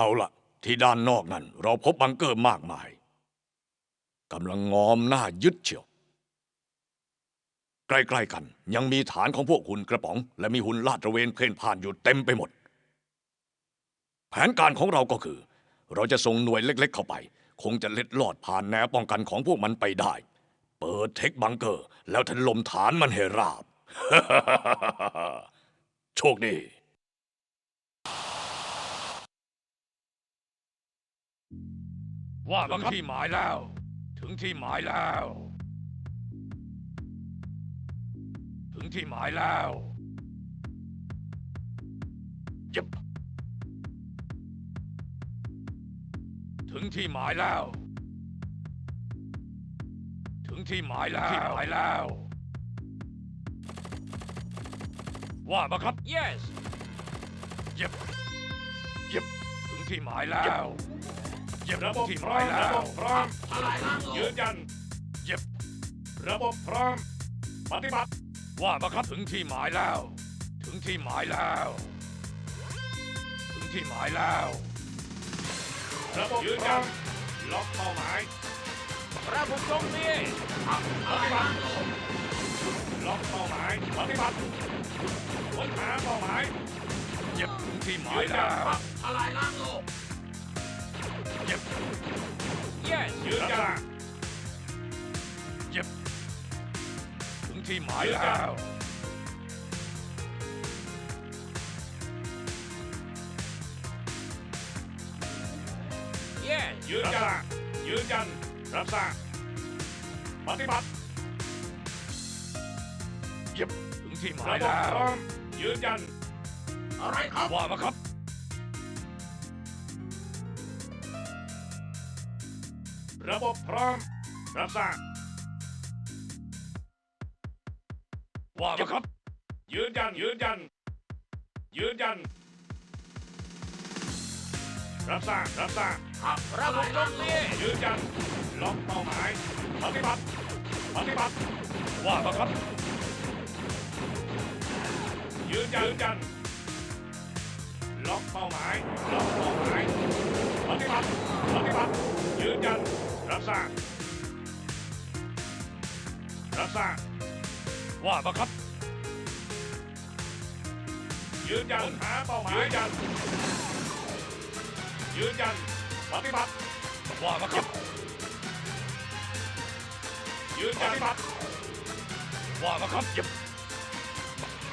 เอาละที่ด้านนอกนั่นเราพบบังเกอร์มากมายกำลังงอมหน้ายึดเฉียว ใกล้ๆกัน ยังมีฐานของพวกหุ่นกระป๋อง และมีหุ่นลาดตระเวนเพ่นพ่านอยู่เต็มไปหมด แผนการของเราก็คือ เราจะส่งหน่วยเล็ก ๆ เข้าไป คงจะเล็ดลอดผ่านแนวป้องกันของพวกมันไปได้ เปิดเทคบังเกอร์ แล้วถล่มฐานมันให้ราบ โชคดี ว่าถึงที่หมายแล้ว ถึงที่หมายแล้ว ถึงที่หมายแล้วยับถึงที่หมายแล้ว ถึงที่หมายแล้วที่หมายแล้ว ว่ามาครับ yes ยับยับถึงที่หมายแล้ว ยับระบบพร้อมระบบพร้อมยืนยันยับระบบพร้อมปฏิบัติว่ามาครับถึงที่หมายแล้ว ถึงที่หมายแล้ว ถึงที่หมายแล้ว ระบบยืนยันล็อกเป้าหมายระบบตรงนี้ปฏิบัติล็อกเป้าหมายปฏิบัติค้นหาเป้าหมายเจ็บถึงที่หมายแล้วอะไรล่างโลก เจ็บ yes ยืนยันเจ็บถึงที่หมายแล้ว yes ยืนยัน ยืนยัน รับทราบปฏิบัติเจ็บถึงที่หมายระบบแล้พวร้อมยืนยัน อะไรครับว่ามาครับ ระบบพร้อม รับทราบว่ามาครับ ยืนยัน ยืนยัน ยืนยัน รับทราบรับทราบระบบตรงนี้ยืนยันล็อกเป้าหมายปฏิบัติปฏิบัติว่ามาครับ ยืนยันยืนยันล็อกเป้าหมายล็อกเป้าหมายปฏิบัติปฏิบัติยืนยัน รับทราบรับทราบว่ามาครับ ยืนยันหาเป้าหมายยืนยัน ยืนยันปฏิบัติว่ามาครับ ยืนยันปฏิบัติว่ามาครับเจ็บ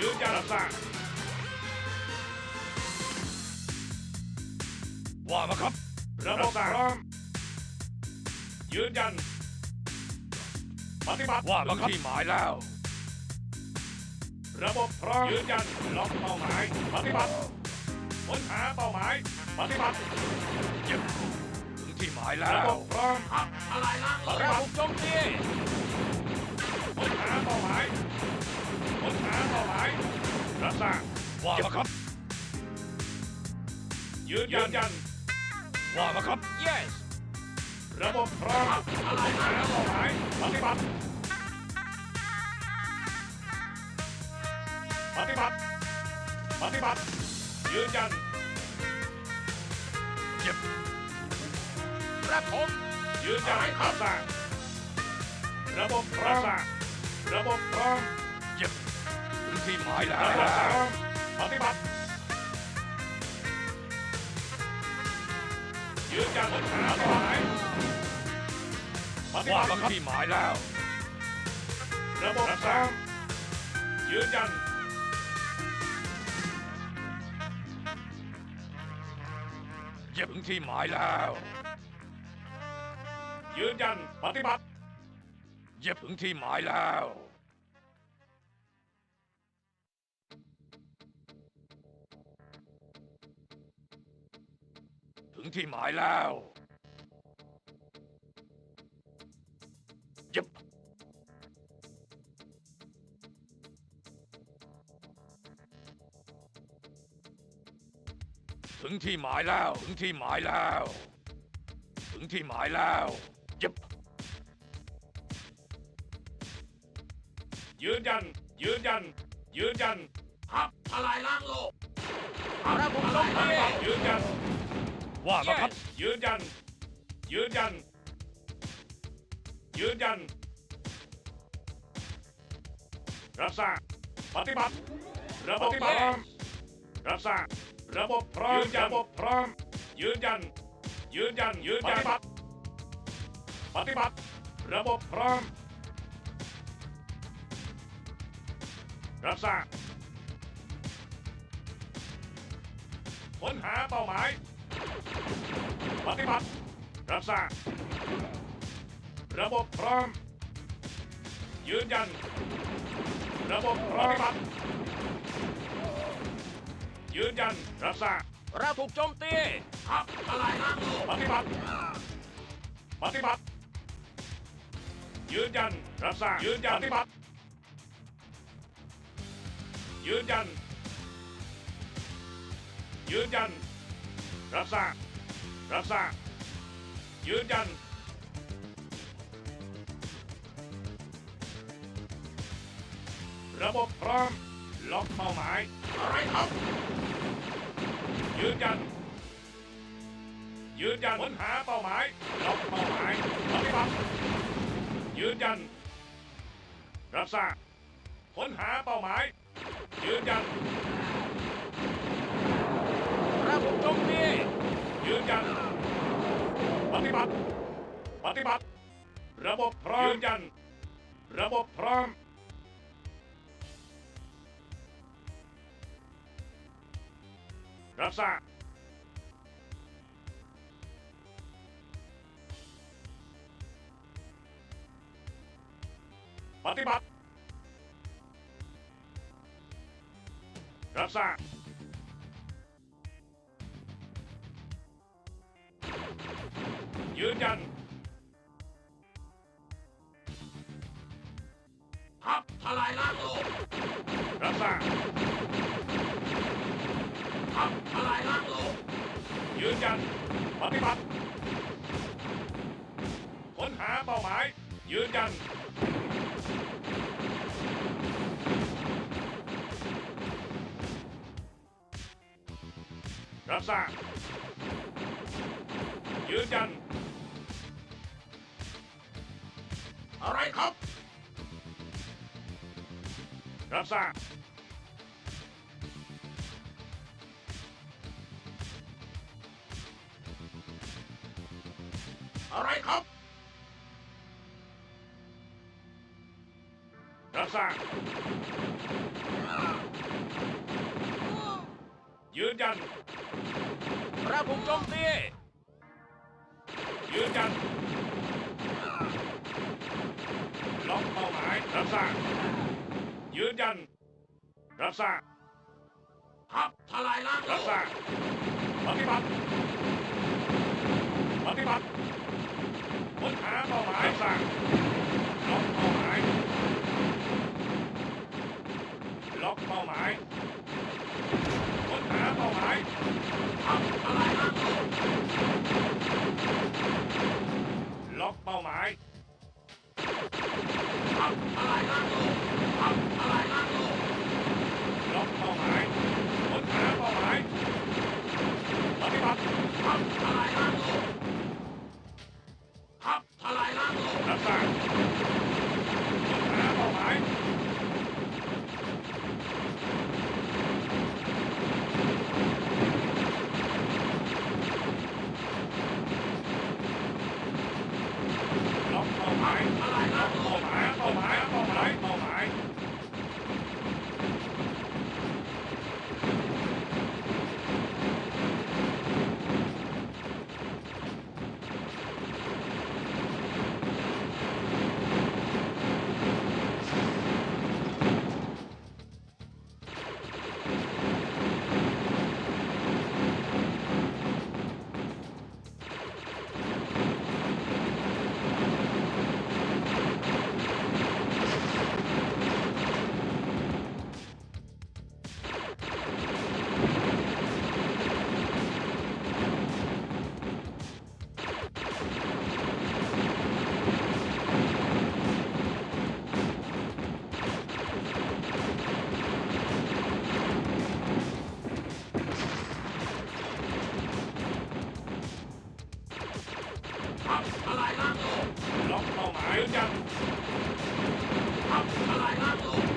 ยืนยันรับทราบว่ามาครับระบบพร้อม ยืนยัน ปฏิบัติว่ามาครับที่หมายแล้ว ระบบพร้อมยืนยันล็อกเป้าหมาย ปฏิบัติค้นหาเป้าหมาย ปฏิบัติเจ็บถึงที่หมายแล้ระบว บพร้อมอะไรล่ะปฏิระบับติบตรงนี้ค้นหาเป้าหมายค้นหาเป้าหมายรับทราบว่ามาครับยืนยันยันว่ามาครับ yes ระ บบพร้อมค้นหาเป้าหมายปฏิบัติ ปฏิบัติ ปฏิบัติ ยืนยันเจ็บรับผมยืนยันรับทราบระบบพร้อมระบบพร้อมเจ็บถึงที่หมายแล้วปฏิบัติยืนยันหาเป้าหมาย ว่าบัติมาที่หมายแล้ว ระบบพร้อมยืนยันเจ็บถึงที่หมายแล้ว ยืนยันปฏิบัติเจ็บถึงที่หมายแล้ว ถึงที่หมายแล้ว ถึงที่หมายแล้ว ถึงที่หมายแล้ว ถึงที่หมายแล้วเจ็บยืนยัน ยืนยัน ยืนยันครับอะไรล่างโลกระบบตรงนี้ยืนยัน ว่ามาครับ ยืนยัน ยืนยัน ยืนยัน รับทราบปฏิบัติระบบพร้อมรับทราบ ระบบพร้อมยืนยันระบบพร้อม ยืนยัน ยืนยัน ยืนยัน ปฏิบัติ ปฏิบัติ ระบบพร้อม รับทราบค้นหาเป้าหมาย ปฏิบัติ รับทราบระบบพร้อม ยืนยัน ระบบพร้อมปฏิบัติ ยืนยัน รับทราบเราถูกโจมตี ครับอะไรนะปฏิบัติ ปฏิบัติ ยืนยัน รับทราบยืนยันปฏิบัติ ยืนยัน ยืนยัน รับทราบรับทราบยืนยัน ระบบพร้อม ล็อกเป้าหมาย อะไรครับ ยืนยัน ยืนยันค้นหาเป้าหมาย ล็อกเป้าหมายปฏิบัติยืนยัน รับทราบค้นหาเป้าหมาย ยืนยันราถูกโจมตียืนยัน ปฏิบัติ ปฏิบัติ ระบบพร้อมยืนยัน ระบบพร้อม รับทราบปฏิบัติ รับทราบยืนยันครับทลายล้างโลกรับทราบครับทลายล้างโลกยืนยันปฏิบัติ ค้นหาเป้าหมาย ยืนยัน รับทราบยืนยัน อะไรครับ รับทราบ ยืนยันเราถูกโจมตียืนยันล็อกเป้าหมายรับทราบยืนยันรับทราบครับทลายล้างรับทราบปฏิบัติ ล็อกเป้าหมายยืนยันปฏิบัติ